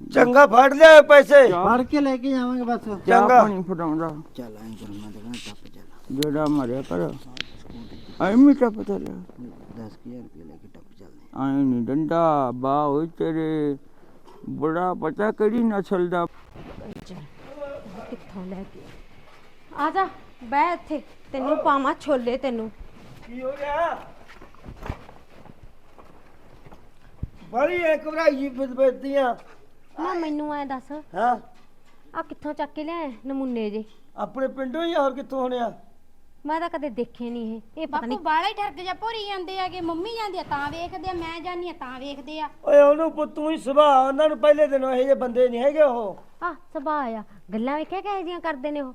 ਚੰਗਾ ਫੜ ਲਿਆ ਪੈਸੇ। ਫੜ ਕੇ ਲੈ ਕੇ ਜਾਵਾਂਗੇ ਬਸ। ਚੰਗਾ। ਪਾਣੀ ਫਟਾਉਂਦਾ ਚੱਲ ਆਏ ਕਰ ਮੈਂ ਦੇਖਣਾ ਟੱਪ ਚੱਲ ਜਿਹੜਾ ਮਰਿਆ ਕਰ ਐਵੇਂ ਟੱਪ ਚੱਲਿਆ। 10000 ਰੁਪਏ ਲੈ ਕੇ ਟੱਪ ਚੱਲਦੇ ਆਏ ਨਹੀਂ ਡੰਡਾ ਬਾ ਹੋਈ ਤੇਰੇ। ਬੜਾ ਪਤਾ ਕਿਹੜੀ ਨਸਲ ਦਾ। ਕਿੱਥੋਂ ਲੈ ਕੇ? ਆ ਜਾ ਬਹਿ ਇੱਥੇ। ਤੈਨੂੰ ਪਾਵਾਂ ਛੋਲੇ ਤੈਨੂੰ। ਕੀ ਹੋ ਗਿਆ? ਬੜੀ ਇੱਕ ਭਰਾਈ ਫਿਰਦੀਆਂ ਨਾ ਮੈਨੂੰ ਐ ਦੱਸ। ਹਾਂ? ਆ ਕਿੱਥੋਂ ਚੱਕ ਕੇ ਲਿਆਏ ਨਮੂਨੇ ਜੇ? ਆਪਣੇ ਪਿੰਡੋਂ ਹੀ ਹੋਰ ਕਿੱਥੋਂ ਹੋਣਿਆ? ਮੈਂ ਤਾਂ ਕਦੇ ਦੇਖੇ ਨਹੀਂ ਇਹ। ਇਹ ਪਤਾ ਬਾਪੂ ਨਹੀਂ ਬਾਲਾ ਹੀ ਠਰਕ ਜਾ ਭੋਰੀ ਜਾਂਦੇ ਆਗੇ ਮੰਮੀ ਜਾਂਦੀ ਆ ਤਾਂ ਵੇਖਦੇ ਆ ਮੈਂ ਜਾਂਦੀ ਆ ਤਾਂ ਵੇਖਦੇ ਆ। ਓਏ ਉਹਨੂੰ ਪੁੱਤ ਤੂੰ ਹੀ ਸੁਭਾਅ ਉਹਨਾਂ ਨੂੰ ਪਹਿਲੇ ਦਿਨੋਂ ਇਹੋ ਜਿਹੇ ਬੰਦੇ ਨਹੀਂ ਹੈਗੇ ਉਹ। ਆ ਸੁਭਾਅ ਆ। ਗੱਲਾਂ ਵੇਖਿਆ ਕਿਹੋ ਜਿਹੀਆਂ ਕਰਦੇ ਨੇ ਉਹ?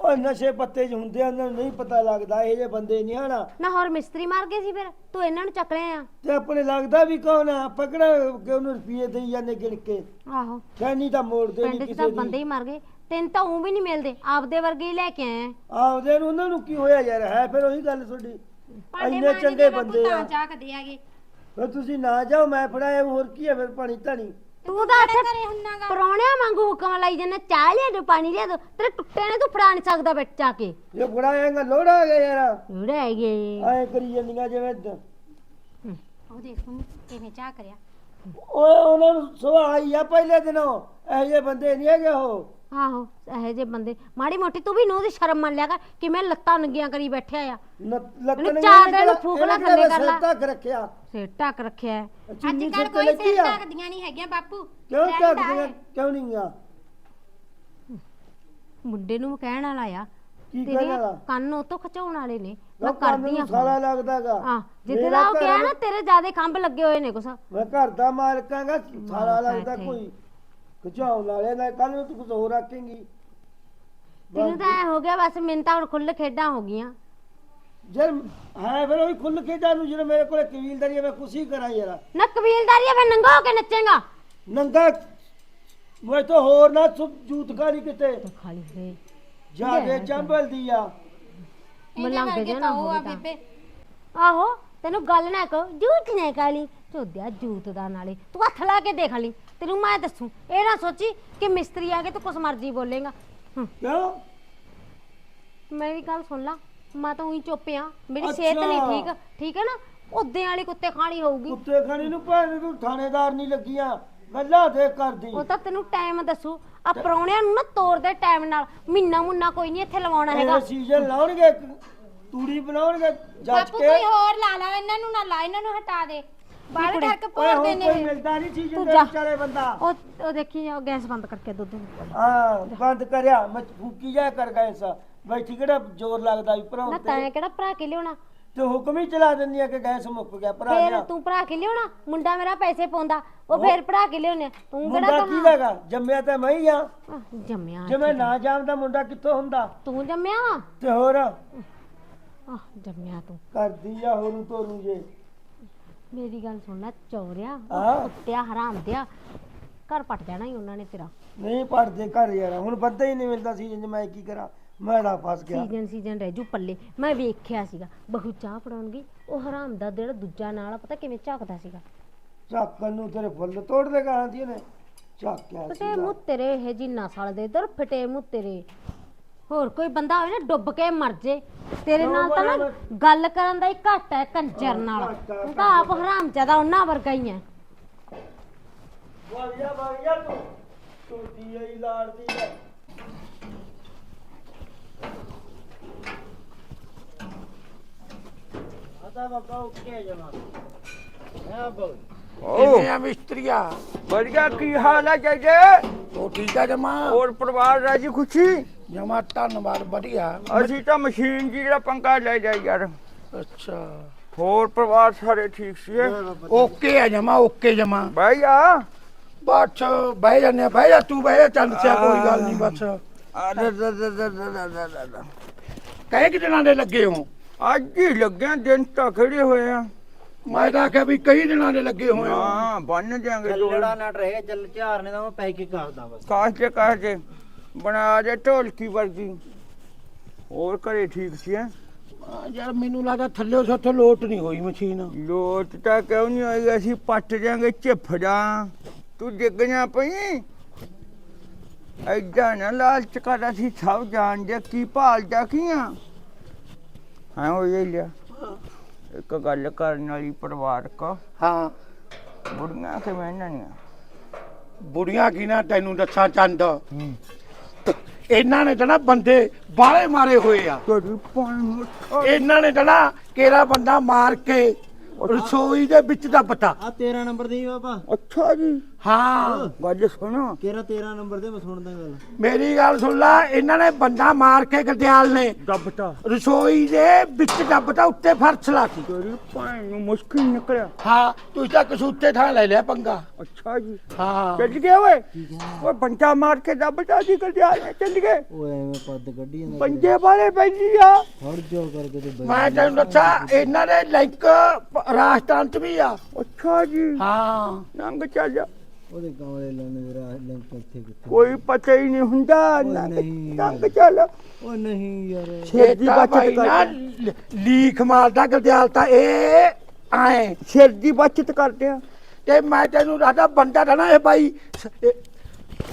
ਓਏ ਨਸ਼ੇ ਪੱਤੇ 'ਚ ਹੁੰਦੇ ਆ ਉਹਨਾਂ ਨੂੰ ਨਹੀਂ ਪਤਾ ਲੱਗਦਾ ਇਹੋ ਜਿਹੇ ਬੰਦੇ ਨਹੀਂ ਹਨਾ ਨਾ ਹੋਰ ਮਿਸਤਰੀ ਮਾਰ ਗਏ ਸੀ ਫਿਰ ਤੂੰ ਇਹਨਾਂ ਨੂੰ ਚੱਕ ਲਿਆ ਤੇ ਆਪਣੇ ਲੱਗਦਾ ਵੀ ਕੌਣ ਆ? ਪਕੜਾ ਕਿ ਉਹਨੂੰ ਰੁਪਏ ਦੇਈ ਜਾਂਦੇ ਗਿਣ ਕੇ? ਆਹੋ। ਖੈਨੀ ਤਾਂ ਮੋੜਦੇ ਨਹੀਂ ਪਿੰਡ 'ਚ ਤਾਂ ਕਿਸੇ ਬੰਦੇ ਦੀ ਹੀ ਮਰ ਗਏ। ਤੈਨੂੰ ਤਾਂ ਉਹ ਵੀ ਨਹੀਂ ਮਿਲਦੇ। ਆਪਦੇ ਵਰਗੇ ਹੀ ਲੈ ਕੇ ਆਏ। ਆਪਦੇ ਨੂੰ ਉਹਨਾਂ ਨੂੰ ਕੀ ਹੋਇਆ ਯਾਰ? ਹੈ ਫਿਰ ਉਹੀ ਗੱਲ ਤੁਹਾਡੀ। ਇੰਨੇ ਚੰਗੇ ਬੰਦੇ ਆ। ਚਾਕਦੇ ਆਗੇ ਫਿਰ ਤੁਸੀਂ ਨਾ ਜਾਓ ਮੈਂ ਫੜਾਇਆ ਹੋਰ ਕੀ ਹੈ ਫਿਰ ਪਾਣੀ ਧਾਣੀ ਤੂੰ ਤਾਂ ਇੱਥੇ ਘਰੇ ਹੁੰਨਾਗਾ ਪਰੌਣਿਆਂ ਵਾਂਗੂ ਹੁਕਮ ਲਾਈ ਜਾਂਦਾ ਚਾਹ ਲਿਆ ਦੋ ਪਾਣੀ ਲਿਆ ਦੋ ਤੇਰੇ ਟੁੱਟੇ ਨੇ ਤੂੰ ਫੜਾ ਨਹੀਂ ਸਕਦਾ ਵਿੱਚ ਜਾ ਕੇ। ਜੇ ਫੜਾਏਗਾ ਲੋੜਾ ਆ ਗਿਆ ਯਾਰ। ਉੜੇ ਹੈਗੇ ਐ ਕਰੀ ਜਾਂਦੀਆਂ ਜਿਵੇਂ ਦ- ਉਹ ਦੇਖ ਮੰਮੀ ਕਿਵੇਂ ਚਾਹ ਕਰਿਆ। ਓਏ ਉਹਨਾਂ ਨੂੰ ਸੁਭਾਅ ਹੀ ਆ ਪਹਿਲੇ ਦਿਨੋਂ। ਇਹੋ ਜਿਹੇ ਬੰਦੇ ਨਹੀਂ ਹੈਗੇ ਉਹ। ਆਹੋ ਇਹੋ ਜਿਹੇ ਬੰਦੇ। ਮਾੜੀ ਮੋਟੀ ਤੂੰ ਵੀ ਨੂੰ ਦੀ ਸ਼ਰਮ ਮੰਨ ਲਿਆ ਕਰ ਕਿਵੇਂ ਲੱਤਾਂ ਨੰਗੀਆਂ ਕਰੀ ਬੈਠਿਆ ਆ। ਇਹਨੂੰ ਚਾਰ ਦਿਨ ਫੂਕ ਲਾ ਥੱਲੇ ਕਰ ਲਾ। ਤੱਕ ਰੱਖਿਆ। ਸਿਰ ਢੱਕ ਰੱਖਿਆ ਹੈ। ਅੱਜ ਕੱਲ ਕੋਈ ਸਿਰ ਆ। ਢੱਕਦੀਆਂ ਨਹੀਂ ਹੈਗੀਆਂ ਬਾਪੂ। ਕਿਉਂ trend ਢੱਕਦੀਆਂ? ਆ ਇਹ। ਕਿਉਂ ਨਹੀਂ ਆ? ਮੁੰਡੇ ਨੂੰ ਕਹਿਣ ਵਾਲਾ ਆ। ਕੀ ਤੇਰੇ ਕਹਿਣਾ ਕੰਨ ਉਹ ਤੋਂ ਖਚਾਉਣ ਵਾਲੇ ਨੇ। ਮੈਂ ਕੰਨ ਕਰਦੀ ਨੂੰ ਆ ਸਾਲਾ ਲੱਗਦਾਗਾ ਆ ਜਿੱਦੇ ਦਾ ਉਹ ਕਿਹਾ ਨਾ ਤੇਰੇ ਜਿਆਦੇ ਖੰਭ ਲੱਗੇ ਹੋਏ ਨੇ ਕੁਛ। ਮੈਂ ਘਰ ਦਾ ਮਾਲਕਾਂਗਾ ਸਾਲਾ ਲੱਗਦਾ। ਕੋਈ। ਖਿਚਾਉਣ ਵਾਲੇ ਨਾ ਕੱਲ ਨੂੰ ਤੂੰ ਕੁਝ ਹੋਰ ਰੱਖੇਂਗੀ ਤੈਨੂੰ ਤਾਂ ਐ ਹੋ ਗਿਆ ਬਸ ਮੈਨੂੰ ਤਾਂ ਹੁਣ ਖੁੱਲ ਖੇਡਾਂ ਹੋ ਗਈਆਂ। ਜਦ ਹੈ ਫਿਰ ਉਹ ਖੁੱਲ ਕੇ ਜਾਨੂੰ ਜਦੋਂ ਮੇਰੇ ਕੋਲੇ ਕਬੀਲਦਾਰੀ ਹੈ ਮੈਂ ਕੁਛ ਕਰਾਂ ਯਾਰ। ਨਾ ਕਬੀਲਦਾਰੀ ਆ, ਫਿਰ ਨੰਗਾ ਹੋ ਕੇ ਨੱਚੇਗਾ। ਨੰਗਾ ਮੈਂ ਤਾਂ ਹੋਰ ਨਾ ਸੁ ਜੂਤ ਖਾਲੀ ਕਿਤੇ। ਖਾਲੀ ਫੇ ਜਾ ਕੇ ਚੰਬਲਦੀ ਆ। ਮਲੰਗ ਤਾਂ ਨਾ ਉਹ ਆ ਹੋਵੇ ਤਾਂ। ਬੇਬੇ। ਆਹੋ ਤੈਨੂੰ ਗੱਲ ਨਾ ਕਹੋ ਝੂਠ ਨੇ ਕਾਲੀ ਚੋਦਿਆ ਜੂਤ ਦਾ ਨਾਲੇ ਤੂੰ ਹੱਥ ਲਾ ਕੇ ਦੇਖ ਲਈ। ਤੈਨੂੰ ਮੈਂ ਦੱਸੂ ਇਹ ਨਾ ਸੋਚੀ ਕਿ ਮਿਸਤਰੀ ਆ ਕੇ ਤੂੰ ਕੁਛ ਮਰਜ਼ੀ ਬੋਲੇਗਾ। ਕਿਉਂ? ਮੇਰੀ ਗੱਲ ਸੁਣ ਲਾ ਮੈਂ ਤਾਂ ਉਹੀ ਚੁੱਪ ਆ। ਮੇਰੀ ਸਿਹਤ ਨਹੀਂ ਅੱਛਾ। ਠੀਕ ਠੀਕ ਹੈ ਨਾ? ਉਦੇ ਵਾਲੀ ਕੁੱਤੇ ਖਾਣੀ ਹੋਊਗੀ। ਕੁੱਤੇ ਖਾਣੀ ਨੂੰ ਭਾਵੇਂ ਤੂੰ ਥਾਣੇਦਾਰ ਨਹੀਂ ਲੱਗੀਆਂ ਗੱਲਾਂ ਦੇ ਕਰਦੀ। ਉਹ ਤਾਂ ਤੈਨੂੰ ਟਾਈਮ ਦੱਸੂ ਆ ਪਰੌਣਿਆਂ ਨੂੰ ਨਾ ਤੋੜ ਦੇ ਟਾਈਮ ਨਾਲ। ਮਹੀਨਾ ਮੁੰਨਾ ਕੋਈ ਨਹੀਂ ਇੱਥੇ ਲਵਾਉਣਾ ਹੈਗਾ। ਇਹ ਸੀਜ਼ਨ ਲਾਉਣਗੇ ਤੂੜੀ ਬਣਾਉਣਗੇ ਜੱਜ ਬਾਪੂ ਕੇ ਕੋਈ ਹੋਰ ਲਾ ਲਾ ਇਹਨਾਂ ਨੂੰ ਨਾ ਲਾ ਇਹਨਾਂ ਨੂੰ ਹਟਾ ਦੇ। ਠਰਕ ਓਏ ਭੋਰਦੇ ਹੁਣ ਨੇ ਕੋਈ। ਮਿਲਦਾ ਨਹੀਂ ਸੀਜ਼ਨ ਤੂੰ ਦੇ ਜਾ। ਵਿਚਾਲੇ ਬੰਦਾ। ਉਹ ਉਹ ਦੇਖੀ ਉਹ ਗੈਸ ਬੰਦ ਕਰਕੇ ਦੁੱਧ ਨੂੰ। ਹਾਂ ਬੰਦ ਕਰਿਆ। ਮੈਂ ਫੂਕੀ ਜਾ ਕਰ ਗਏ ਸਾ। ਬੈਠੀ ਕਿਹੜਾ ਜ਼ੋਰ ਲੱਗਦਾ ਵੀ ਭਰਾ ਨਾ ਤੇ ਤੈਂ ਕਿਹੜਾ ਭਰਾ ਕੇ ਲਿਆਉਣਾ? ਤੇ ਹੁਕਮ ਹੀ ਚਲਾ ਦਿੰਦੀ ਆ ਕਿ ਗੈਸ ਮੁੱਕ ਗਿਆ ਭਰਾ ਫੇਰ ਲਿਆ ਤੂੰ ਭਰਾ ਕੇ ਲਿਆਉਣਾ? ਮੁੰਡਾ ਮੇਰਾ ਪੈਸੇ ਪਾਉਂਦਾ। ਉਹ ਫੇਰ ਭਰਾ ਕੇ ਲਿਆਉਣੇ ਤੂੰ ਮੁੰਡਾ ਕਿਹੜਾ ਕੀ ਕਹਾ ਲਗਾ ਜੰਮਿਆ ਤਾਂ ਮੈਂ ਹੀ ਆ। ਜੰਮਿਆ ਜੇ ਮੈਂ ਨਾ ਜਾਣਦਾ ਮੁੰਡਾ ਕਿੱਥੋਂ ਹੁੰਦਾ? ਤੂੰ ਜੰਮਿਆ? ਵਾ ਤੇ ਹੋਰ? ਆਹ ਜੰਮਿਆ ਤੂੰ। ਕਰਦੀ ਆ ਹੋਰੂ ਤੋਰੂ ਜੇ। ਮੇਰੀ ਗੱਲ ਸੁਣ ਲੈ ਚੌਰਿਆ ਹਾਂ। ਕੁੱਤਿਆ ਹਰਾਮ ਦਿਆ। ਘਰ ਪਟ ਜਾਣਾ ਹੀ ਉਹਨਾਂ ਨੇ ਤੇਰਾ। ਨਹੀਂ ਪੜਦੇ ਘਰ ਯਾਰ ਹੁਣ ਬੰਦਾ ਹੀ ਨਹੀਂ ਮਿਲਦਾ ਸੀ ਜਿੰਜ ਮੈਂ ਕੀ ਕਰਾਂ? ਮੈਂ ਤਾਂ ਫਸ ਗਿਆ। ਸੀਜ਼ਨ ਸੀਜ਼ਨ ਰਹਿ ਜੂ ਪੱਲੇ। ਮੈਂ ਵੇਖਿਆ ਸੀਗਾ ਬਹੂ ਚਾਹ ਫੜਾਉਣਗੀ ਉਹ ਹਰਾਮ ਦਾ ਜਿਹੜਾ ਦੂਜਾ ਨਾਲ ਆ, ਪਤਾ ਕਿਵੇਂ ਝਾਕਦਾ ਸੀਗਾ? ਚੱਕਣ ਨੂੰ ਤੇਰੇ ਫੁੱਲ ਤੋੜ ਦੇ ਗਾਂ ਦੀ ਨੇ ਚੱਕਿਆ ਫਟੇ ਮੂੰਹ ਤੇਰੇ ਇਹ ਜੀ ਨਸਲ ਦੇ ਇਧਰ ਫਟੇ ਮੂੰਹ ਤੇਰੇ। ਹੋਰ ਕੋਈ ਬੰਦਾ ਹੋਵੇ ਨਾ ਡੁੱਬ ਕੇ ਮਰ ਜੇ। ਤੇਰੇ ਨਾਲ ਤਾਂ ਨਾ ਗੱਲ ਕਰਨ ਦਾ ਹੀ ਘੱਟ ਹੈ ਕੰਜਰ ਨਾਲ। ਤੂੰ ਤਾਂ ਆਪ ਹਰਾਮ ਜ਼ਿਆਦਾ ਉਹਨਾਂ ਵਰਗਾ ਹੀ ਹੈ। ਵਾਲਿਆ ਵਾਲਿਆ ਤੂੰ। ਟੁੱਟੀ ਆਈ ਲਾੜਦੀ ਹੈ। ਆਦਾ ਬਾਬਾ ਓਕੇ ਜਮਾ ਹੈ ਬੋਲ ਓ। ਆ ਮਿਸਤਰੀਆ? ਵਧੀਆ ਕੀ ਹਾਲ ਹੈ ਜੈਜੇ ਉਹ ਠੀਕ ਆ ਜਮਾ? ਹੋਰ ਪਰਿਵਾਰ ਰਾਜੀ ਖੁਸ਼ੀ? ਜਮਾ ਧੰਨਵਾਦ ਵਧੀਆ। ਅਸੀਂ ਤਾਂ ਮਸ਼ੀਨ ਜੀ ਜਿਹੜਾ ਪੰਗਾ ਲੈ ਜਾ ਯਾਰ। ਅੱਛਾ। ਹੋਰ ਪਰਿਵਾਰ ਸਾਰੇ ਠੀਕ ਸੀ ਓਕੇ ਆ ਜਮਾ ਓਕੇ ਜਮਾ। ਭਾਈ ਆ। ਬਸ ਬਹਿ ਜਾਂਦੇ ਆ ਬਹਿ ਜਾ ਤੂੰ ਬਹਿ ਜਾ ਚੰਦ ਸਿਆ ਕੋਈ ਗੱਲ ਨਹੀਂ ਬਸ। ਕਹੇ ਕਿ ਦਿਨਾਂ ਦੇ ਲੱਗੇ ਹੋ? ਅੱਜ ਹੀ ਲੱਗਿਆ ਦਿਨ ਤਾਂ ਖੜੇ ਹੋਏ ਆ। ਮੈਂ ਤਾਂ ਆਖਿਆ ਵੀ ਕਈ ਦਿਨਾਂ ਦੇ ਲੱਗੇ ਹੋਏ ਹੋ। ਹਾਂ ਬੰਨ ਜਾਾਂਗੇ ਚੱਲੜਾ ਨਾ ਰਹੇ ਚੱਲ ਝਾਰ ਨੇ ਤਾਂ ਮੈਂ ਪੈ ਕੇ ਕਰਦਾ ਬਸ। ਕਾਸ਼ ਤੇ ਕਾਸ਼ ਤੇ ਬਣਾ ਦੇ ਢੋਲਕੀ ਵਰਗੀ। ਹੋਰ ਘਰੇ ਠੀਕ ਸੀ ਹੈਂ? ਯਾਰ ਮੈਨੂੰ ਲੱਗਦਾ ਥੱਲੇ ਸੱਥੋਂ ਲੋਟ ਨਹੀਂ ਹੋਈ ਮਸ਼ੀਨ। ਲੋਟ ਤਾਂ ਕਿਉਂ ਨਹੀਂ ਹੋਈ? ਅਸੀਂ ਪੱਟ ਜਾਾਂਗੇ ਝਿਫੜਾ ਤੂੰ ਡਿੱਗਣਾ ਪਈ? ਐਡਾ ਨਾ ਲਾਲਚ ਕਰ ਅਸੀਂ ਸਭ ਜਾਣਦੇ ਕੀ ਭਾਲਦਾ ਕੀ ਆ। ਹਾਂ ਉਹ ਇਹ ਲਿਆ। ਇੱਕ ਗੱਲ ਕਰਨ ਵਾਲੀ ਪਰਿਵਾਰਕ। ਹਾਂ। ਬੁੜੀਆਂ ਕਿਵੇਂ ਦੀਆਂ? ਬੁੜੀਆਂ ਕੀ ਨਾ ਤੈਨੂੰ ਦੱਸਾਂ ਚੰਦ? ਇਹਨਾਂ ਨੇ ਤਾਂ ਨਾ ਬੰਦੇ ਬਾਲੇ ਮਾਰੇ ਹੋਏ ਆ। ਤੁਹਾਡੀ ਪਾਣੀ ਇਹਨਾਂ ਨੇ ਤਾਂ ਨਾ ਕਿਹੜਾ ਬੰਦਾ ਮਾਰ ਕੇ ਰਸੋਈ ਦੇ ਵਿੱਚ ਦਾ ਪਤਾ। ਆ 13 ਨੰਬਰ ਦੇ ਬਾਬਾ। ਅੱਛਾ ਜੀ। ਹਾਂ। ਗੱਲ ਸੁਣੋ। ਕਿਹੜਾ 13 ਨੰਬਰ ਦੇ ਮੈਂ ਸੁਣਦਾ ਗੱਲ। ਮੇਰੀ ਗੱਲ ਸੁਣ ਲੈ ਇਹਨਾਂ ਨੇ ਬੰਦਾ ਮਾਰ ਕੇ ਗਰਦਿਆਲ ਨੇ। ਦੱਬਤਾ ਰਸੋਈ ਦੇ ਵਿੱਚ ਦੱਬਤਾ ਉੱਤੇ ਫਰਸ਼ ਲਾਤੀ। ਤੇਰੀ ਪਾਣੀ ਨੂੰ ਮੁਸ਼ਕਿਲ ਨਿਕਲਿਆ। ਹਾਂ ਤੂੰ ਤਾਂ ਕਸੂਤੇ ਥਾਂ ਲੈ ਲਿਆ ਪੰਗਾ। ਅੱਛਾ ਜੀ। ਹਾਂ। ਚੱਲ ਗਏ ਓਏ। ਓਏ ਬੰਟਾ ਮਾਰ ਕੇ ਦੱਬਤਾ ਜੀ ਕਰ ਜਾ ਚੱਲ ਗਏ। ਓਏ ਐਵੇਂ ਪੱਦ ਕੱਢੀ ਜਾਂਦਾ ਪੰਜੇ ਵਾਲੇ ਪੈਂਦੀ ਆ। ਹੜ ਜੋ ਕਰਕੇ ਤੇ ਮੈਂ ਤੈਨੂੰ ਦੱਸਾਂ ਇਹਨਾਂ ਦੇ ਲਿੰਕ ਰਾਜਸਥਾਨ ਚ ਵੀ ਆ। ਅੱਛਾ ਜੀ। ਹਾਂ। ਨੰਗ ਚੱਲ ਜਾ। ਉਹਦੇ ਕਮਲੇ ਲਾਉਣੇ ਜਰਾ ਲਿੰਕ ਕਿੱਥੇ ਕਿੱਥੇ? ਕੋਈ ਪਤਾ ਹੀ ਨਹੀਂ ਹੁੰਦਾ। ਨਹੀਂ। ਨੰਗ ਚੱਲ। ਓ ਨਹੀਂ ਯਾਰ। ਸਿਰ ਦੀ ਬਚਤ ਨਾ ਕਰ। ਲ- ਲੀਖ ਮਾਰਦਾ ਗਰਦਿਆਲ ਤਾਂ ਇਹ ਆਏ। ਸਿਰ ਦੀ ਬਚਤ ਕਰਦੇ ਆ ਤੇ ਮੈਂ ਤੈਨੂੰ ਦੱਸਦਾ ਬੰਦਾ ਤਾਂ ਨਾ ਇਹ ਬਾਈ ਸ- ਇਹ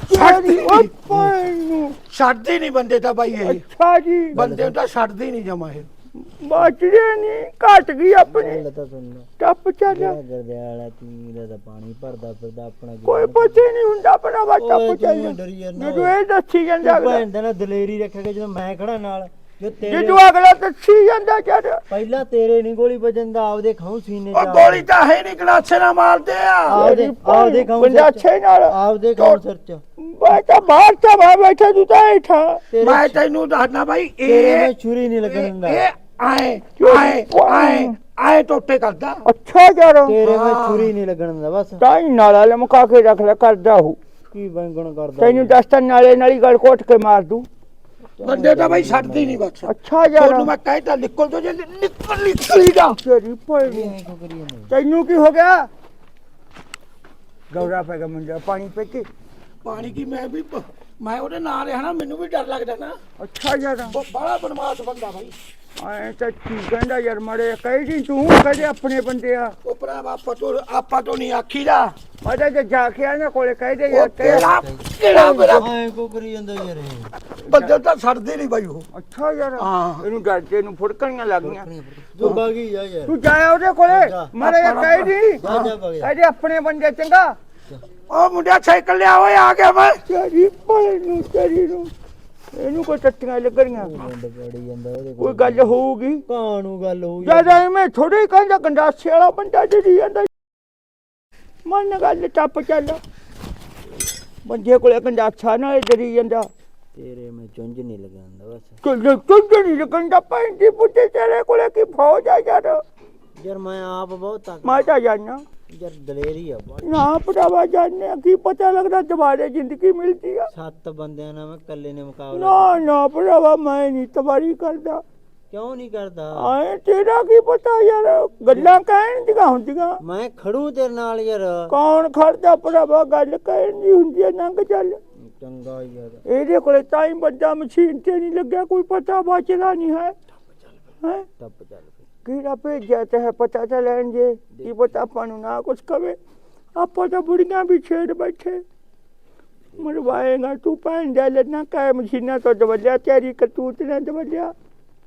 ਤੇਰੀ ਓ ਛੱਡਦੀ ਪਾਣੀ ਨੂੰ। ਛੱਡਦੀ ਨਹੀਂ ਬੰਦੇ ਤਾਂ ਬਾਈ ਇਹ। ਅੱਛਾ ਜੀ। ਬੰਦੇ ਨੂੰ ਤਾਂ ਛੱਡਦੀ ਨਹੀਂ ਜਮਾ ਇਹ। ਬਚਦੇ ਨਹੀਂ ਘਟ ਗਈ ਆਪਣੀ। ਤਾਂ ਸੁਣ ਲਓ। ਟੱਪ ਚੱਲ ਗਰਦੇ ਵਾਲਾ ਤੀਰ ਦਾ ਪਾਣੀ ਭਰਦਾ ਫਿਰਦਾ ਆਪਣਾ ਕੋਈ ਹੀ ਨਹੀਂ ਹੁੰਦਾ ਆਪਣਾ ਵਾ ਓਏ ਟੱਪ ਤੂੰ ਚੱਲ ਡਰੀ ਜਾਂਦਾ। ਜਦੋਂ ਇਹ ਦੱਸੀ ਜਾਂਦਾ ਅਗਲਾ। ਭੈਣ ਦਾ ਨਾ ਦਲੇਰੀ ਰੱਖੇਗਾ ਜਦੋਂ ਮੈਂ ਖੜਾ ਨਾਲ ਜੋ ਤੇਰੇ ਜਦੋਂ ਅਗਲਾ ਦੱਸੀ ਜਾਂਦਾ ਜਦ ਪਹਿਲਾਂ ਤੇਰੇ ਨਹੀਂ ਗੋਲੀ ਵੱਜਣ ਦਾ ਆਪਦੇ ਖਾਉ ਸੀਨੇ ਉਹ ਗੋਲੀ ਤਾਂ ਹੈ ਨਹੀਂ ਗਲਾਸੇ ਨਾਲ ਮਾਰਦੇ ਆ। ਆਪਦੇ ਆਪਦੇ ਖਾਉ ਬੰਦਾ ਛੇ ਨਾਲ। ਆਪਦੇ ਖਾਉ ਸਿਰ ਚ। ਮੈਂ ਤਾਂ ਬਾਹਰ ਤਾਂ ਬਾ ਬੈਠਾ ਤੂੰ ਤਾਂ ਤੇਰੇ ਮੈਂ ਤੈਨੂੰ ਦੱਸਣਾ ਤੇਰੇ ਇਹ ਮੈਂ ਛੁਰੀ ਨਹੀਂ ਲੱਗਣ ਦਿੰਦਾ। ਇਹ ਆਏ ਆਏ ਆਏ ਆਏ ਟੋਟੇ ਕਰਦਾ। ਅੱਛਾ ਯਾਰ ਤੇਰੇ ਮੈਂ ਛੁਰੀ ਨਹੀਂ ਲੱਗਣ ਦਿੰਦਾ ਬਸ। ਤਾਂ ਹੀ ਨਾਲਾ ਲਮਕਾ ਕੇ ਰੱਖ ਲੈ ਕਰਦਾ ਹੂ ਕੀ ਬੈਂਗਣ ਕਰਦਾ ਤੈਨੂੰ ਦਸਤਨ ਨਾਲੇ ਨਾਲ ਹੀ ਗਲ ਕੋਟ ਕੇ ਮਾਰ ਦੂ। ਬੰਦੇ ਤਾਂ ਬਾਈ ਛੱਡਦੀ ਨਹੀਂ ਬਸ। ਅੱਛਾ ਯਾਰ ਤੁਹਾਨੂੰ ਮੈਂ ਕਹਿਤਾ ਨਿਕਲ ਜੋ ਜੇ ਨਿਕਲ ਨਿਕਲੀ ਜਾ। ਤੇਰੀ ਜਾਂਦੇ? ਤੈਨੂੰ ਕੀ ਹੋ ਗਿਆ? ਗੌਰਾ ਪੈ ਗਿਆ ਮੁੰਡਾ ਪਾਣੀ ਪੀ ਕੇ। ਪਾਣੀ ਕੀ ਮੈਂ ਵੀ ਪ- ਮੈਂ ਉਹਦੇ ਨਾਲ ਰਿਹਾ ਨਾ ਮੈਨੂੰ ਵੀ ਡਰ ਲੱਗਦਾ ਨਾ। ਅੱਛਾ ਯਾਰ ਉਹ ਬੜਾ ਬਦਮਾਸ਼ ਬੰਦਾ ਬਾਈ। ਐ ਤਾਂ ਠੀਕ ਕਹਿੰਦਾ ਯਾਰ ਮੜੇ ਕਹੀ ਜੀ ਤੂੰ ਕਹਦੇ ਆਪਣੇ ਬੰਦੇ ਆ। ਉਹ ਭਰਾ ਆਪਾਂ ਤੋਂ ਆਪਾਂ ਤੋਂ ਨਹੀਂ ਆਖੀ ਦਾ ਮੈਂ ਤਾਂ ਜਾ ਕੇ ਆਇਆ ਕੋਲੇ ਕਹਦੇ ਯਾਰ ਤੇਰਾ ਕਿਹੜਾ ਕਿਹੜਾ ਮੇਰਾ ਐਂ ਕਿਉਂ ਕਰੀ ਜਾਂਦਾ ਯਾਰ ਇਹ। ਬੰਦੇ ਤਾਂ ਛੱਡਦੇ ਨਹੀਂ ਬਾਈ ਉਹ। ਅੱਛਾ ਯਾਰ ਹਾਂ। ਇਹਨੂੰ ਡਰਦੇ ਨੂੰ ਫੁੜਕਣੀਆਂ ਲੱਗ ਗਈਆਂ। ਜੋ ਬਾਗੀ ਜਾ ਯਾਰ। ਤੂੰ ਜਾਇਆ ਉਹਦੇ ਕੋਲੇ ਜਾ। ਮਰੇ ਕਹਿ ਦੀ। ਜਾ ਜਾ ਬਾਗੀ। ਕਹਦੇ ਆਪਣੇ ਬੰਦੇ ਚੰਗਾ। ਉਹ ਮੁੰਡਿਆ ਸਾਈਕਲ ਲਿਆ ਓਏ ਆ ਗਿਆ ਮੈਂ ਤੇਰੀ ਭੈਣ ਨੂੰ ਤੇਰੀ ਨੂੰ। ਇਹਨੂੰ ਕੋਈ ਟੱਟੀਆਂ ਲੱਗਣੀਆਂ। ਜਾਂਦਾ ਉਹਦੇ ਕੋਈ ਗੱਲ ਹੋਊਗੀ? ਕਾਣੂ ਗੱਲ ਹੋਊ ਜਦ ਐਵੇਂ ਥੋੜੇ ਕਹਿੰਦਾ ਗੰਡਾਸੇ ਵਾਲਾ ਬੰਦਾ ਜਿਹੜੀ ਜਾਂਦਾ। ਮਨ ਗੱਲ ਟੱਪ ਚੱਲ। ਬੰਦੇ ਕੋਲੇ ਗੰਡਾਸਾ ਨਾਲ ਡਰੀ ਜਾਂਦਾ। ਤੇਰੇ ਮੈਂ ਚੁੰਝ ਨਹੀਂ ਲਗਾਉਂਦਾ ਬਸ। ਕਿ ਤੁੰਜ ਨਹੀਂ ਲੱਗਦਾ ਪੈਂਦੀ ਪੁੱਤੇ ਤੇਰੇ ਕੋਲੇ ਕੀ ਫੌਜ ਆ ਯਾਰ। ਯਾਰ ਮੈਂ ਆਪ ਬਹੁਤ ਤੱਕ ਮੈਂ ਤਾਂ ਜਾਣਾ ਯਾਰ ਦਲੇਰੀ ਆ ਬਹੁਤ ਨਾ ਭਰਾਵਾ ਜਾਣੇ ਕੀ ਪਤਾ ਲੱਗਦਾ ਦੁਬਾਰੇ ਜ਼ਿੰਦਗੀ ਮਿਲਦੀ ਆ। ਸੱਤ ਬੰਦਿਆਂ ਨਾਲ ਮੈਂ ਇਕੱਲੇ ਨੇ ਮੁਕਾਬਲਾ ਨਾ ਨਾ ਭਰਾਵਾ ਮੈਂ ਨਹੀਂ ਤਵਾਰੀ ਕਰਦਾ। ਕਿਉਂ ਨਹੀਂ ਕਰਦਾ? ਆਏ ਤੇਰਾ ਕੀ ਪਤਾ ਯਾਰ ਗੱਲਾਂ ਕਹਿਣ ਦੀਆਂ ਹੁੰਦੀਆਂ। ਮੈਂ ਖੜੂ ਤੇਰੇ ਨਾਲ ਯਾਰ। ਕੌਣ ਖੜਦਾ ਭਰਾਵਾ ਗੱਲ ਕਹਿਣ ਦੀ ਹੁੰਦੀ ਹੈ ਨੰਗ ਚੱਲ। ਚੰਗਾ ਯਾਰ। ਇਹਦੇ ਕੋਲੇ ਤਾਂ ਹੀ ਮਸ਼ੀਨ ਤੇ ਨਹੀਂ ਲੱਗਿਆ ਕੋਈ ਪਤਾ ਬਚਦਾ ਨਹੀਂ ਹੈ। ਹੈ? ਟੱਪ ਚੱਲ। ਫਿਰ ਕਿਹੜਾ ਭੇਜਿਆ ਤੇ ਹੈ ਪਤਾ ਤਾਂ ਲੈਣ ਜੇ ਕੀ ਪਤਾ ਆਪਾਂ ਨੂੰ ਨਾ ਕੁਛ ਕਵੇ। ਆਪਾਂ ਤਾਂ ਬੁੜੀਆਂ ਵੀ ਛੇੜ ਬੈਠੇ। ਮਰਵਾਏਗਾ ਤੂੰ ਭੈਣ ਦਾ ਲੱਨਾ ਕਾਇ ਮਸ਼ੀਨਾਂ ਤੋਂ ਦਵਲਿਆ ਤੇਰੀ ਕਤੂਤ ਨੇ ਦਵਲਿਆ।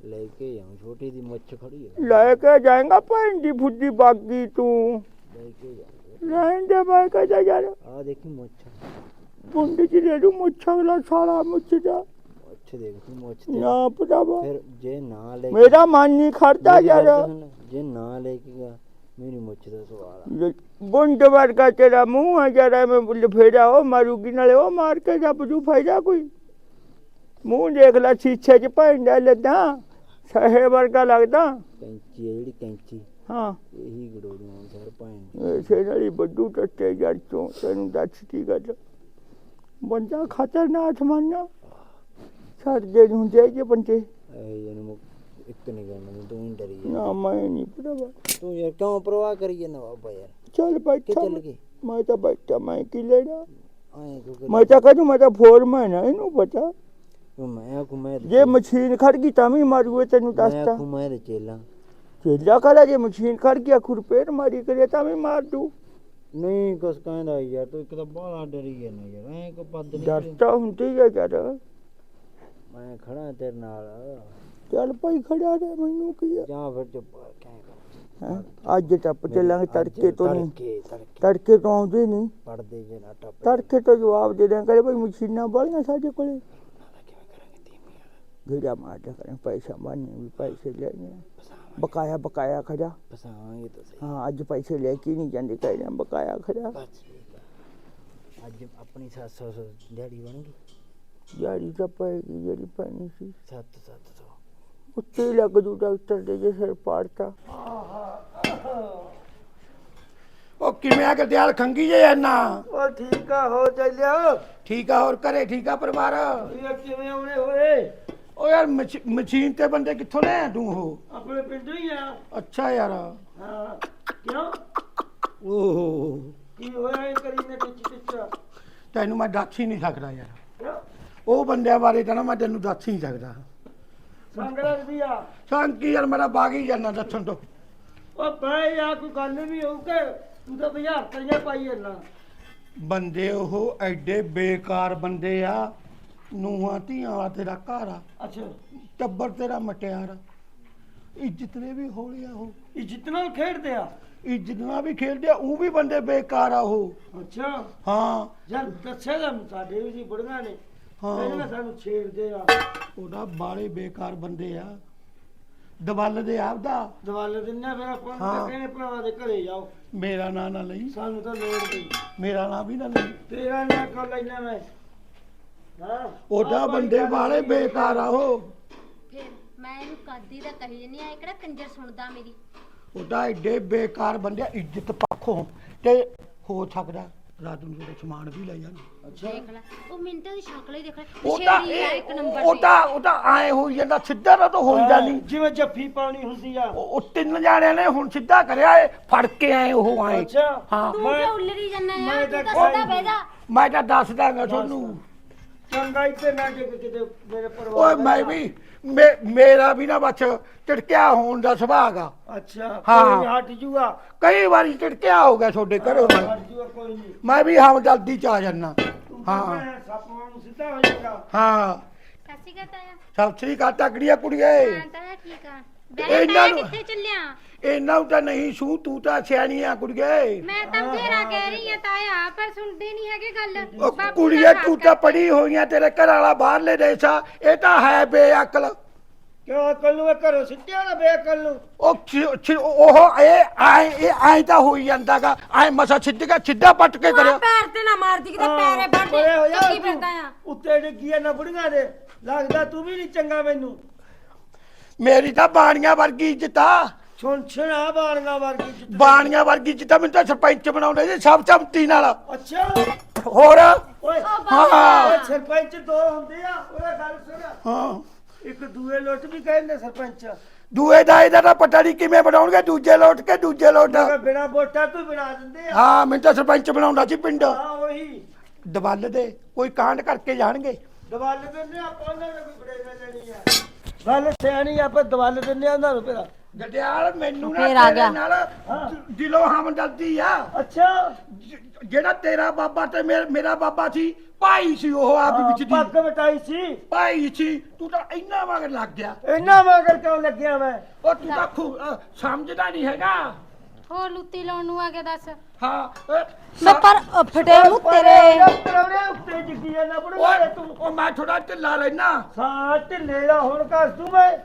ਲੈ ਕੇ ਜਾਉਂ ਛੋਟੀ ਦੀ ਮੁੱਛ ਖੜੀ ਹੈ। ਲੈ ਕੇ ਜਾਏਗਾ ਭੈਣ ਦੀ ਫੁੱਦੀ ਬਾਗੀ ਤੂੰ। ਲੈ ਕੇ ਜਾ ਲੈਣ ਦੇ ਮੈਂ ਕਹਦਾ ਯਾਰ। ਆ ਦੇਖੀ ਮੁੱਛ। ਪੁੰਡ ਚ ਦੇ ਮੁੱਛਾਂ ਸਾਲਾ ਮੁੱਛ ਦਾ। ਮੁੱਛ ਦੇਖ ਤੂੰ ਮੁੱਛ ਤੇ। ਨਾ ਭਰਾਵਾ ਫਿਰ ਜੇ ਨਾ ਲੈ ਕੇ ਮੇਰਾ ਮਨ ਨਹੀਂ ਖੜਦਾ ਮੇਰੀ ਗੱਲ ਯਾਰ। ਤਾਂ ਸੁਣ, ਜੇ ਨਾ ਲੈ ਕੇ ਗਿਆ ਮੇਰੀ ਮੁੱਛ ਦਾ ਸਵਾਲ ਆ। ਗੁੰਡ ਵਰਗਾ ਤੇਰਾ ਮੂੰਹ ਹੈ ਜਰਾ ਮੈਂ ਲਫੇੜਾ ਉਹ ਮਾਰੂਗੀ ਨਾਲੇ ਉਹ ਮਾਰ ਕੇ ਜਬ ਜੂ ਫਾਇਦਾ ਕੋਈ? ਮੂੰਹ ਦੇਖ ਲੈ ਸ਼ੀਸ਼ੇ 'ਚ ਪੈਂਦਾ ਲੱਦਾਂ ਸਹੇ ਵਰਗਾ ਲੱਗਦਾ। ਕੈਂਚੀ ਹੈ ਜਿਹੜੀ ਕੈਂਚੀ। ਹਾਂ। ਇਹੀ ਗੜੋੜੀਆਂ ਸਰ ਭੈਣ ਇਸੇ ਨਾਲ ਹੀ ਬੱਡੂ ਟੱਟੇ ਜੜ ਚੋਂ ਤੈਨੂੰ ਦੱਸਤੀ ਗੱਲ। ਬੰਦਾ ਖਤਰਨਾਕ ਮੰਨਿਆ ਨਹੀਂ ਹੁੰਦੇ ਇਹ ਬੰਦੇ ਇਹਨੂੰ ਇੱਕ ਨਹੀਂ ਕਰਨਾ ਤੂੰ ਹੀ ਡਰੀ ਜਾ ਨਾ ਮੈਂ ਨਹੀਂ ਭਰਾਵਾ। ਤੂੰ ਯਾਰ ਕਿਉਂ ਪਰਵਾਹ ਕਰੀ ਜਾਂਦਾ ਬਾਬਾ ਯਾਰ? ਚੱਲ ਕਿ ਬੈਠਾ ਚੱਲ ਗਏ ਮੈਂ ਤਾਂ ਬੈਠਾ ਮੈਂ ਕੀ ਲੈਣਾ? ਆਏ ਕਿਉਂ ਕਰੀ ਮੈਂ ਤਾਂ ਕਹੂੰ ਮੈਂ ਤਾਂ ਫੋਰਮੈਨ ਆ ਇਹਨੂੰ ਪਤਾ। ਤੂੰ ਮੈਂ ਘੁਮੇ ਜੇ ਮਸ਼ੀਨ ਖੜ ਗਈ ਤਾਂ ਵੀ ਮਾਰੂ ਇਹ ਤੈਨੂੰ ਮੈਂ ਦੱਸਤਾ ਘੁਮੇ ਤੇ ਚੇਲਾ। ਚੇਲਾ ਕਰਾ ਜੇ ਮਸ਼ੀਨ ਖੜ ਗਿਆ ਖੁਰਪੇਟ ਮਾਰੀ ਕਰੇ ਤਾਂ ਵੀ ਮਾਰ ਦੂ। ਨਹੀਂ ਕੁਛ ਕਹਿੰਦਾ ਯਾਰ ਤੂੰ ਇੱਕ ਤਾਂ ਬਾਹਲਾ ਡਰੀ ਜਾਂਦਾ ਯਾਰ ਐ ਕੋ ਪੱਦ ਨਹੀਂ ਡਰਤਾ ਹੁੰਦੀ ਆ ਯਾਰ। ਮੈਂ ਖੜਾ ਤੇਰੇ ਨਾਲ। ਚੱਲ ਭਾਈ ਖੜਾ ਰਹਿ ਮੈਨੂੰ ਕੀ ਆ? ਜਾਂ ਫਿਰ ਚੁੱਪ ਕਹਿ ਹੈਂ? ਅੱਜ ਟੱਪ ਚੱਲਾਂਗੇ ਤੜਕੇ ਤੋਂ ਨਹੀਂ। ਤੜਕੇ ਤੜਕੇ। ਤੜਕੇ ਤੋਂ ਆਉਂਦੇ ਨਹੀਂ। ਪੜਦੇ ਜੇ ਨਾ ਟੱਪ ਤੜਕੇ ਤੋਂ ਜਵਾਬ ਦੇ ਦਿਆਂ ਕਰੇ ਭਾਈ ਮਸ਼ੀਨਾਂ ਬਾਲੀਆਂ ਸਾਡੇ ਕੋਲੇ। ਗੇੜਾ ਮਾਰਦਾ ਕਰੇ ਪੈਸਾ ਮਾਨੇ ਵੀ ਪੈਸੇ ਲੈਣੇ ਬਕਾਇਆ ਬਕਾਇਆ ਖੜਾ ਫਸਾਵਾਂਗੇ ਤਾਂ ਸਹੀ। ਹਾਂ ਅੱਜ ਪੈਸੇ ਲੈ ਕੇ ਨਹੀਂ ਜਾਂਦੇ ਕਹਿੰਦੇ ਬਕਾਇਆ ਖੜਾ ਬਸ ਠੀਕ ਆ। ਅੱਜ ਆਪਣੀ 700 ਦਿਹਾੜੀ ਬਣ ਗਈ? ਯਾਰੀ ਤਾਂ ਪਏਗੀ ਜਿਹੜੀ ਪੈਣੀ ਸੀ। 7 700 ਉੱਤੇ ਲੱਗ ਜੂ ਡਾਕਟਰ ਦੇ ਜੇ ਸਿਰ ਪਾੜਤਾ। ਉਹ ਕਿਵੇਂ ਆ ਗਦਿਆਲ ਖੰਗੀ ਜੇ ਇੰਨਾ ਉਹ ਠੀਕ ਆ ਹੋ ਚੱਲਿਆ। ਠੀਕ ਆ ਹੋਰ ਘਰੇ ਠੀਕ ਆ ਪਰਿਵਾਰ? ਇਹ ਕਿਵੇਂ ਆਉਣੇ ਹੋਏ? ਉਹ ਯਾਰ ਮਸ਼- ਮਸ਼ੀਨ ਤੇ ਬੰਦੇ ਕਿੱਥੋਂ ਲੈ ਤੂੰ ਉਹ? ਆਪਣੇ ਪਿੰਡੋਂ ਹੀ ਆ। ਅੱਛਾ ਯਾਰ। ਹਾਂ ਕਿਉਂ? ਓਹ। ਕੀ ਹੋਇਆ ਇਹ ਕਰੀ ਨੇ ਟਿੱਚ ਟਿੱਚ ਤੈਨੂੰ ਮੈਂ ਦੱਸ ਹੀ ਨਹੀਂ ਸਕਦਾ ਯਾਰ। ਕਿਉਂ? ਉਹ ਬੰਦਿਆਂ ਬਾਰੇ ਤਾਂ ਨਾ ਮੈਂ ਤੈਨੂੰ ਦੱਸ ਹੀ ਨਹੀਂ ਸਕਦਾ। ਸੰਗ ਆ। ਯਾਰ ਮੇਰਾ ਬਾਗ ਹੀ ਜਾਣਾ ਦੱਸਣ ਤੋਂ। ਉਹ ਬਈ ਆ ਕੋਈ ਗੱਲ ਵੀ ਹੋਊ ਕਿ ਤੂੰ ਤਾਂ ਬਾਜ਼ਾਰ ਤਰੀਆਂ ਪਾਈ ਜਾਂਦਾ। ਬੰਦੇ ਉਹ ਐਡੇ ਬੇਕਾਰ ਬੰਦੇ ਆ ਨੂੰਹਾਂ ਧੀਆਂ ਵਾਲਾ ਤੇਰਾ ਘਰ ਆ। ਅੱਛਾ। ਟੱਬਰ ਤੇਰਾ ਮਟਿਆਰ ਇੱਜ਼ਤ ਨੇ ਵੀ ਹੋਲੀ ਆ ਉਹ। ਇਹ ਜਿਤਨਾ ਖੇਡਦੇ ਆ? ਇੱਜ਼ਤ ਨਾਲ ਵੀ ਖੇਡਦੇ ਆ ਉਹ ਵੀ ਬੰਦੇ ਬੇਕਾਰ ਆ ਉਹ। ਅੱਛਾ। ਹਾਂ। ਜਦ ਦੱਸਿਆ ਤਾਂ ਸਾਡੇ ਵੀ ਜੀ ਬੁੜੀਆਂ ਨੇ। ਹਾਂ। ਸਾਨੂੰ ਛੇੜਦੇ ਆ। ਉਹਦਾ ਬਾਲੇ ਬੇਕਾਰ ਬੰਦੇ ਆ। ਦਵਲ ਦੇ ਆਪਦਾ। ਦਵਾਲੇ ਦਿੰਨੇ ਫਿਰ ਆਪਾਂ ਨੂੰ ਹਾਂ। ਕਹਿੰਦੇ ਭਰਾਵਾਂ ਦੇ ਘਰੇ ਜਾਓ। ਮੇਰਾ ਨਾਂ ਨਾ ਲਈ। ਸਾਨੂੰ ਤਾਂ ਲੋੜ ਨਹੀਂ। ਮੇਰਾ ਨਾਂ ਵੀ ਨਾ ਲਈ। ਤੇਰਾ ਨਾ ਕਰ ਲੈਣਾ ਮੈਂ? ਹਾਂ। ਉਹਦਾ ਬੰਦੇ ਬਾਲੇ ਹੈ। ਬੇਕਾਰ ਆ ਉਹ। ਫਿਰ ਮੈਂ ਇਹਨੂੰ ਕਾਦੀ ਦਾ ਕਹੀ ਜੰਨੀ ਆ ਕਿਹੜਾ ਕੰਜਰ ਸੁਣਦਾ ਮੇਰੀ? ਉਹਦਾ ਐਡੇ ਬੇਕਾਰ ਬੰਦੇ ਆ, ਇੱਜ਼ਤ ਪੱਖੋਂ ਤੇ ਹੋ ਸਕਦਾ ਰਾਤ ਨੂੰ ਤੁਹਾਡਾ ਸਮਾਨ ਵੀ ਲੈ ਜਾਣ। ਦੇਖ ਲੈ ਉਹ ਮਿੰਟਾਂ ਦੀ ਸ਼ਕਲ ਹੀ ਦੇਖ ਲੈ ਉਹਦਾ ਨਸ਼ੇੜੀ ਆ ਇੱਕ ਨੰਬਰ ਉਹਦਾ ਉਹਦਾ ਆਏ ਹੋਈ ਜਾਂਦਾ ਸਿੱਧਾ ਨਾ ਤਾਂ ਹੋਈ ਨਹੀਂ ਜਿਵੇਂ ਜੱਫੀ ਪਾਣੀ ਹੁੰਦੀ ਆ। ਉਹ ਉਹ ਤਿੰਨ ਜਾਣਿਆਂ ਨੇ ਹੁਣ ਸਿੱਧਾ ਕਰਿਆ ਏ ਫੜ ਕੇ ਆਏ ਉਹ ਆਏ। ਅੱਛਾ ਹਾਂ। ਤੂੰ ਮੈਂ- ਕਿਉਂ ਉੱਲਰੀ ਜੰਨਾ ਮੈਂ ਯਾਰ ਤਾਂ ਤੂੰ ਤਾਂ ਸਦਾ ਕੋਈ ਬਹਿ ਜਾ। ਮੈਂ ਤਾਂ ਦੱਸ ਦਾਂਗਾ ਤੁਹਾਨੂੰ। ਚੰਗਾ ਇੱਥੇ ਨਾ ਜੇ ਕਿਤੇ ਮੇਰੇ ਓਏ ਪਰਿਵਾਰ ਦਾ ਮੈਂ ਵੀ ਮੇ- ਮੇਰਾ ਵੀ ਨਾ ਬੱਚ ਝਟਕਿਆ ਹੋਣ ਦਾ ਸੁਭਾਅ ਗਾ ਅੱਛਾ ਹਾਂ। ਕੋਈ ਨੀ, ਹਟ ਜੂਗਾ। ਕਈ ਵਾਰੀ ਝਟਕਿਆ ਹੋ ਗਿਆ ਤੁਹਾਡੇ ਘਰੋਂ। ਮੈਂ ਹਟ ਜੂਗਾ ਕੋਈ ਨਹੀਂ। ਮੈਂ ਵੀ ਹਮਦਰਦੀ ਚ ਆ ਜਾਨਾ ਹਾਂ। ਹਾਂ ਸੱਪ ਨੂੰ ਸਿੱਧਾ ਹੋ ਜਾਏਗਾ ਹਾਂ। ਸੱਚੀ ਕਹਤਾ ਆ ਸਤਿ ਸ੍ਰੀ ਅਕਾਲ ਤਕੜੀਆਂ ਕੁੜੀਏ। ਹਾਂ ਤਾਂ ਠੀਕ ਆ। ਬੈਠ ਇਹਨਾਂ ਨੂੰ- ਕਿੱਥੇ ਚੱਲਿਆ? ਇਹਨਾਂ ਨੂੰ ਤਾਂ ਨਹੀਂ ਸੂ ਤੂੰ ਤਾਂ ਸਿਆਣੀ ਆ ਕੁੜੀਏ। ਮੈਂ ਤਾਂ ਬਥੇਰਾ ਕਹਿ ਰਹੀ ਆ ਤਾਇਆ ਪਰ ਸੁਣਦੇ ਨਹੀਂ ਹੈਗੇ ਗੱਲ। ਉਹ ਬਾਪੂ ਕੁੜੀਏ ਤੂੰ ਤਾਂ ਪੜੀ ਹੋਈਆਂ ਤੇਰੇ ਘਰ ਵਾਲਾ ਬਾਹਰਲੇ ਦੇਸ਼ਾ ਇਹ ਤਾਂ ਹੈ ਬੇਅਕਲ। ਕਿਉਂ ਅਕਲ ਨੂੰ ਇਹ ਘਰੋਂ ਸਿੱਟਿਆ ਨਾ ਬੇਅਕਲ ਨੂੰ ਉਹ ਛਿ- ਛਿ- ਉਹ ਇਹ ਆਏ ਇਹ ਆਏ ਤਾਂ ਹੋਈ ਜਾਂਦਾਗਾ। ਆਏ ਮਸਾ ਸਿੱਧਾ ਸਿੱਧਾ ਪੱਟ ਕੇ ਤੂੰ ਕਰਿਆ ਆਹ ਪੈਰ ਤੇ ਨਾ ਮਾਰਦੀ ਕਿਤੇ ਪੈਰੇ ਪਰੇ ਹੋ ਵੱਢ ਜਾ ਕੀ ਤੂੰ। ਫਿਰਦਾ ਆ? ਉੱਤੇ ਡਿੱਗੀਆਂ ਨਾ ਬੁੜੀਆਂ ਦੇ। ਲੱਗਦਾ ਤੂੰ ਵੀ ਨਹੀਂ ਚੰਗਾ ਮੈਨੂੰ। ਮੇਰੀ ਤਾਂ ਬਾਣੀਆਂ ਵਰਗੀ ਇੱਜ਼ਤ ਆ। ਛੁਣ ਛਣਾ ਬਾਣੀਆਂ ਵਰਗੀ ਜਿੱਤ- ਬਾਣੀਆਂ ਵਰਗੀ ਇੱਜ਼ਤ ਆ ਮੈਨੂੰ ਤਾਂ ਸਰਪੰਚ ਬਣਾਉਂਦੇ ਜੀ ਸਭ ਚਮਤੀ ਨਾਲ। ਅੱਛਾ। ਹੋਰ? ਓਏ ਹਾਂ। ਸਰਪੰਚ ਦੋ ਹੁੰਦੇ ਆ ਉਹਦਾ ਗੱਲ ਸੁਣ। ਹਾਂ। ਇੱਕ ਦੂਏ ਲੁੱਟ ਵੀ ਕਹਿੰਦੇ ਸਰਪੰਚ। ਦੂਏ ਦਾ ਇਹਦਾ ਤਾਂ ਪਤਾ ਨਹੀਂ ਕਿਵੇਂ ਬਣਾਉਣਗੇ ਦੂਜੇ ਲੋਟ ਕੇ ਦੂਜੇ ਲੋਟ। ਬਿਨਾ ਵੋਟਾਂ ਤੋਂ ਬਣਾ ਦਿੰਦੇ ਆ। ਹਾਂ ਮੈਨੂੰ ਤਾਂ ਸਰਪੰਚ ਬਣਾਉਂਦਾ ਸੀ ਪਿੰਡ। ਹਾਂ ਉਹੀ। ਦਵਲ ਦੇ ਕੋਈ ਕਾਂਡ ਕਰਕੇ ਜਾਣਗੇ। ਦਵਾਲ ਦਿੰਦੇ ਆ, ਆਪਾਂ ਉਹਨਾਂ ਨੂੰ ਵੀ ਬੜੇਗਾ ਲੈਣੀ ਆ। ਗੱਲ ਸਿਆਣੀ ਆ, ਆਪਾਂ ਦਵਾਲ ਦਿੰਦੇ ਆ ਉਹਨਾਂ ਨੂੰ ਫਿਰ। ਗਡਿਆਲ ਮੈਨੂੰ ਨਾ ਫੇਰ ਆ ਤੇਰੇ ਗਿਆ। ਨਾਲ ਦਿਲੋਂ ਹਮਦਰਦੀ ਆ। ਅੱਛਾ। ਜਿਹੜਾ ਤੇਰਾ ਬਾਬਾ ਤੇ ਮੇਰ- ਮੇਰਾ ਬਾਬਾ ਸੀ ਭਾਈ ਸੀ ਉਹ ਆਪ ਵਿੱਚ ਦੀ। ਪੱਗ ਵਟਾਈ ਸੀ। ਭਾਈ ਸੀ ਤੂੰ ਤਾਂ ਇੰਨਾ ਮਗਰ ਲੱਗ ਗਿਆ। ਇੰਨਾ ਮਗਰ ਕਿਉਂ ਲੱਗਿਆ ਮੈਂ? ਉਹ ਤੂੰ ਤਾਂ ਖੂ ਸਮਝਦਾ ਨਹੀਂ ਹੈਗਾ। ਹੋਰ ਲੁੱਤੀ ਲਾਉਣ ਨੂੰ ਆ ਕੇ ਦੱਸ। ਹਾਂ ਮੈਂ ਪਰ ਫਟੇ ਮੂੰਹ ਤੇਰੇ। ਪਰੌਣੇ ਉੱਤੇ ਡਿੱਗੀ ਜਾਂਦਾ ਓਏ ਤੂੰ। ਉਹ ਮੈਂ ਥੋੜਾ ਢਿੱਲਾ ਰਹਿਣਾ ਸਾਂ ਢਿੱਲੇ ਦਾ ਹੁਣ ਕੱਸ ਤੂੰ ਮੈਂ।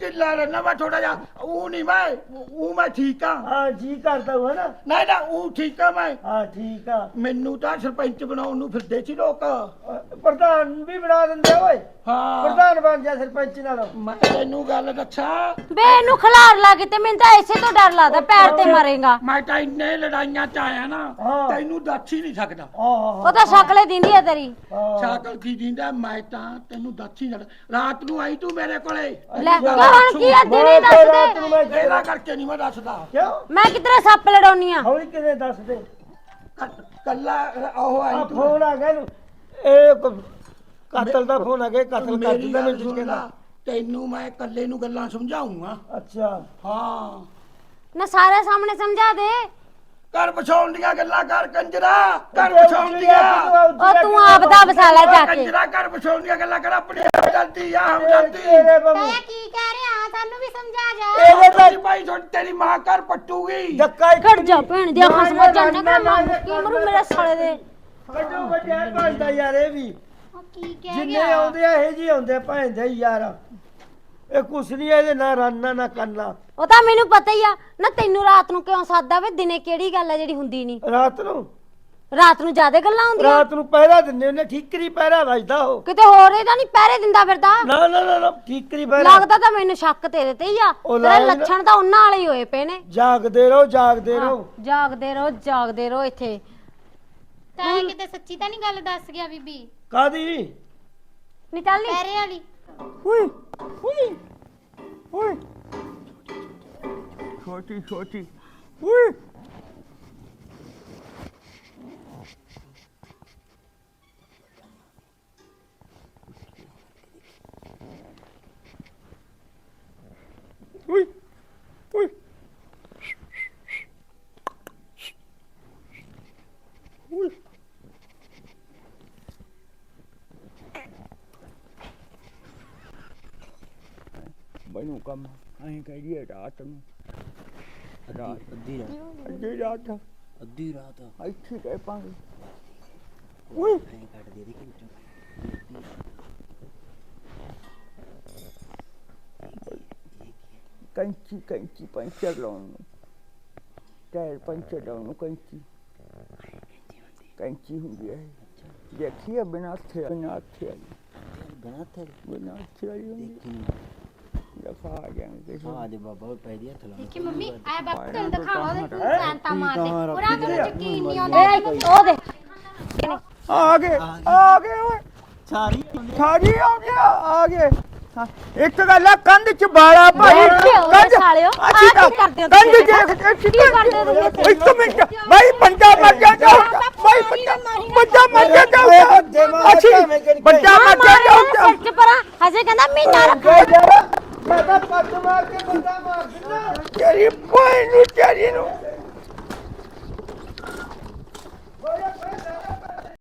ਢਿੱਲਾ ਰਹਿਣਾ ਮੈਂ ਥੋੜਾ ਜਿਹਾ। ਉਹ ਨਹੀਂ ਮੈਂ ਉਹ ਮੈਂ ਠੀਕ ਆ। ਹਾਂ ਜੀ ਕਰਦਾ ਹੂੰ ਨਾ। ਨਹੀਂ ਨਾ ਉਹ ਠੀਕ ਆ ਮੈਂ। ਹਾਂ ਠੀਕ ਆ। ਮੈਨੂੰ ਤਾਂ ਸਰਪੰਚ ਬਣਾਉਣ ਨੂੰ ਫਿਰਦੇ ਸੀ ਲੋਕ। ਅ, ਪ੍ਰਧਾਨ ਵੀ ਬਣਾ ਦਿੰਦੇ ਆ ਓਏ। ਹਾਂ। ਪ੍ਰਧਾਨ ਬਣ ਜਾ ਸਰਪੰਚ ਨਾਲ। ਮੈਂ ਤੈਨੂੰ ਗੱਲ ਦੱਸਾਂ। ਬੇ ਇਹਨੂੰ ਖਲਾਰ ਲਾ ਕੇ ਤੇ ਮੈਨੂੰ ਤਾਂ ਇਸੇ ਤੋਂ ਡਰ ਲੱਗਦਾ ਪੈਰ ਤੇ ਮਾਰੇਗਾ। ਮੈਂ ਤਾਂ ਇੰਨੇ ਲੜਾਈਆਂ ਚ ਆਇਆ ਨਾ ਹਾਂ। ਤੈਨੂੰ ਦੱਸ ਹੀ ਨਹੀਂ ਸਕਦਾ। ਆਹ ਉਹ ਤਾਂ ਸ਼ਕਲੇ ਦਿੰਦੀ ਆ ਤੇਰੀ। ਸ਼ਾਕਲ ਕੀ ਦਿੰਦਾ ਮੈਂ ਤਾਂ ਤੈਨੂੰ ਦੱਸ ਹੀ ਨਹੀਂ ਸਕਦਾ। ਰਾਤ ਨੂੰ ਆਈ ਤੂੰ ਮੇਰੇ ਕੋਲੇ। ਲੈ ਕਹਾਂ ਕੀ ਆ ਦਿਨੇ ਦੱਸ ਦੇ ਮੈਂ ਇਹਦਾ ਕਰਕੇ ਨਹੀਂ ਮੈਂ ਦੱਸਦਾ। ਕਿਉਂ? ਮੈਂ ਕਿਧਰੇ ਸੱਪ ਲੜਾਉਣੀ ਆ? ਹੌਲੀ ਕਿਵੇਂ ਦੱਸ ਦੇ ਕ- ਕੱਲਾ ਉਹ ਆ ਆਈ ਤੂੰ? ਫੋਨ ਆ ਗਿਆ ਨੂੰ ਇਹ ਕ- ਕਤਲ ਦਾ ਫੋਨ ਆ ਗਿਆ ਕਤਲ ਕਰ ਮੇਰੀ ਦਿੰਦਾ ਗੱਲ ਮੈਨੂੰ ਸੁਣ ਕਹਿੰਦਾ ਲਾ, ਤੈਨੂੰ ਮੈਂ ਇਕੱਲੇ ਨੂੰ ਗੱਲਾਂ ਸਮਝਾਉਂਗਾ। ਅੱਛਾ। ਹਾਂ। ਨਾ ਸਾਰੇ ਸਾਹਮਣੇ ਸਮਝਾ ਦੇ। ਘਰ ਬਸਾਉਣ ਦੀਆਂ ਗੱਲਾਂ ਕਰ ਕੰਜਰਾ ਘਰ ਬਸਾਉਣ ਦੀਆਂ ਉਹ ਤੂੰ ਆਪ ਦਾ ਵਸਾ ਲੈ ਜਾ ਕੇ। ਕੰਜਰਾ ਘਰ ਬਸਾਉਣ ਦੀਆਂ ਗੱਲਾਂ ਕਰ ਆਪਣੀ ਹਮਦਰਦੀ ਆ ਹਮਦਰਦੀ ਤਾਇਆ ਕੀ ਕਹਿ ਰਿਹਾ ਸਾਨੂੰ ਵੀ ਸਮਝਾ ਜਾ। ਇਹਦੇ ਤੇਰੀ ਭਾਈ ਛੋਟੀ ਤੇਰੀ ਮਾਂ ਘਰ ਪੱਟੂਗੀ। ਧੱਕਾ ਹੀ ਖੜ ਜਾ ਭੈਣ ਦੀ ਅੱਖਾਂ ਸਮਝ ਜਾਣ ਨਾ, ਨਾ, ਕੀ ਮਰੂ ਮੇਰੇ ਸਾਲੇ ਦੇ। ਵੱਡੋ ਵੱਡਿਆ ਭਾਂਦਾ ਯਾਰ ਇਹ ਵੀ। ਉਹ ਕੀ ਕਹਿ ਜਿੰਨੇ ਗਿਆ? ਆਉਂਦੇ ਆ ਇਹ ਜੀ ਆਉਂਦੇ ਭਾਂਦੇ ਯਾਰ। ਇਹ ਕੁਛ ਨਹੀਂ ਇਹਦੇ ਨਾ ਰਾਨਾ ਨਾ ਕੰਨਾ ਉਹ ਤਾਂ ਮੈਨੂੰ ਪਤਾ ਹੀ ਆ। ਨਾ ਤੈਨੂੰ ਰਾਤ ਨੂੰ ਕਿਉਂ ਸਾਦਾ ਵੇ ਦਿਨੇ ਕਿਹੜੀ ਗੱਲ ਆ ਜਿਹੜੀ ਹੁੰਦੀ ਨਹੀਂ ਰਾਤ ਨੂੰ? ਰਾਤ ਨੂੰ ਜ਼ਿਆਦਾ ਗੱਲਾਂ ਹੁੰਦੀਆਂ? ਰਾਤ ਨੂੰ ਪਹਿਰਾ ਦਿੰਦੇ ਉਹਨੇ ਠੀਕਰੀ ਪਹਿਰਾ ਵੱਜਦਾ ਉਹ। ਕਿਤੇ ਹੋਰ ਇਹਦਾ ਨਹੀਂ ਪਹਿਰੇ ਦਿੰਦਾ ਫਿਰਦਾ? ਨਾ ਨਾ ਨਾ ਨਾ ਠੀਕਰੀ ਪਹਿਰਾ। ਲੱਗਦਾ ਤਾਂ ਮੈਨੂੰ ਸ਼ੱਕ ਤੇਰੇ ਤੇ ਹੀ ਆ। ਉਹ ਤੇਰੇ ਲੱਛਣ ਤਾਂ ਉਹਨਾਂ ਵਾਲੇ ਹੀ ਹੋਏ ਪਏ ਨੇ। ਜਾਗਦੇ ਰਹੋ ਜਾਗਦੇ ਰਹੋ। ਜਾਗਦੇ ਰਹੋ ਜਾਗਦੇ ਰਹੋ ਇੱਥੇ। ਤਾਇਆ ਕਿਤੇ ਸੱਚੀ ਤਾਂ ਨਹੀਂ ਗੱਲ ਦੱਸ ਗਿਆ ਬੀਬੀ? ਕਾਦੀ ਨਹੀਂ ਚੱਲ ਨੀ। ਪੈਰੇ ਵਾਲੀ। ਓਏ ਓਏ ਓਏ ਛੋਟੀ ਛੋਟੀ ਓਏ ਓਏ ਓਏ ਓਏ ਬਣੂ ਕੰਮ ਕਹੀਏ ਰਾਤ ਨੂੰ। ਰਾਤ। ਅੱਧੀ ਰਾਤ। ਅੱਧੀ ਰਾਤ। ਅੱਧੀ ਰਾਤ। ਇੱਥੇ ਰਹਿ ਪਾਂਗੇ। ਓਏ! ਐਂ ਕੱਟ ਦੇ ਦੇ ਕਿ ਵਿੱਚੋਂ ਕੈਂਚੀ ਕੈਂਚੀ ਪੰਚਰ ਲਾਉਣ ਨੂੰ। ਟਾਇਰ ਪੰਚਰ ਲਾਉਣ ਨੂੰ ਕੈਂਚੀ। ਕੈਂਚੀ ਹੁੰਦੀ ਹੈ ਦੇਖੀਏ ਬਿਨਾਂ ਹੱਥੇ ਬਿਨਾਂ ਹੱਥੇ ਬਿਨਾਂ ਹੱਥੇ ਵਾਲੀ। ਹੁੰਦੀ। ਦੇਖੀ कसा आ गया मैं देखो हाँ दे बाबा और पैरिया थला देखिए मम्मी आया बाप तेन दिखावा दे तू सांता मार दे पूरा तो यकीन नहीं आंदा ओ दे आ गए आ गए ओए ਛਾਰੀ ਛਾਰੀ ਆ ਗਿਆ ਆ ਗਏ। ਇੱਕ ਗੱਲ ਆ ਕੰਧ ਚ ਬਾਲਾ ਭਾਈ। ਕੰਧ ਸਾਲਿਓ। ਅੱਛੀ ਤਾਂ ਕੰਧ ਚ ਕੀ ਕਰਦੇ ਇੱਕ ਮਿੰਟ ਭਾਈ ਪੰਜਾ ਮਰ ਗਿਆ ਜਾ ਭਾਈ ਪੰਜਾ ਮਰ ਗਿਆ ਜਾ ਅੱਛੀ ਪੰਜਾ ਮਰ ਗਿਆ ਜਾ ਸੱਚ ਪਰਾਂ। ਹਜੇ ਕਹਿੰਦਾ ਮਹੀਨਾ ਰੱਖੋ। ਮੈਂ ਤਾਂ ਪੱਗ ਮਾਰ ਕੇ ਬੰਦਾ ਮਾਰ ਦਿੰਦਾ। ਤੇਰੀ ਭਾਈ ਨੂੰ ਤੇਰੀ ਨੂੰ।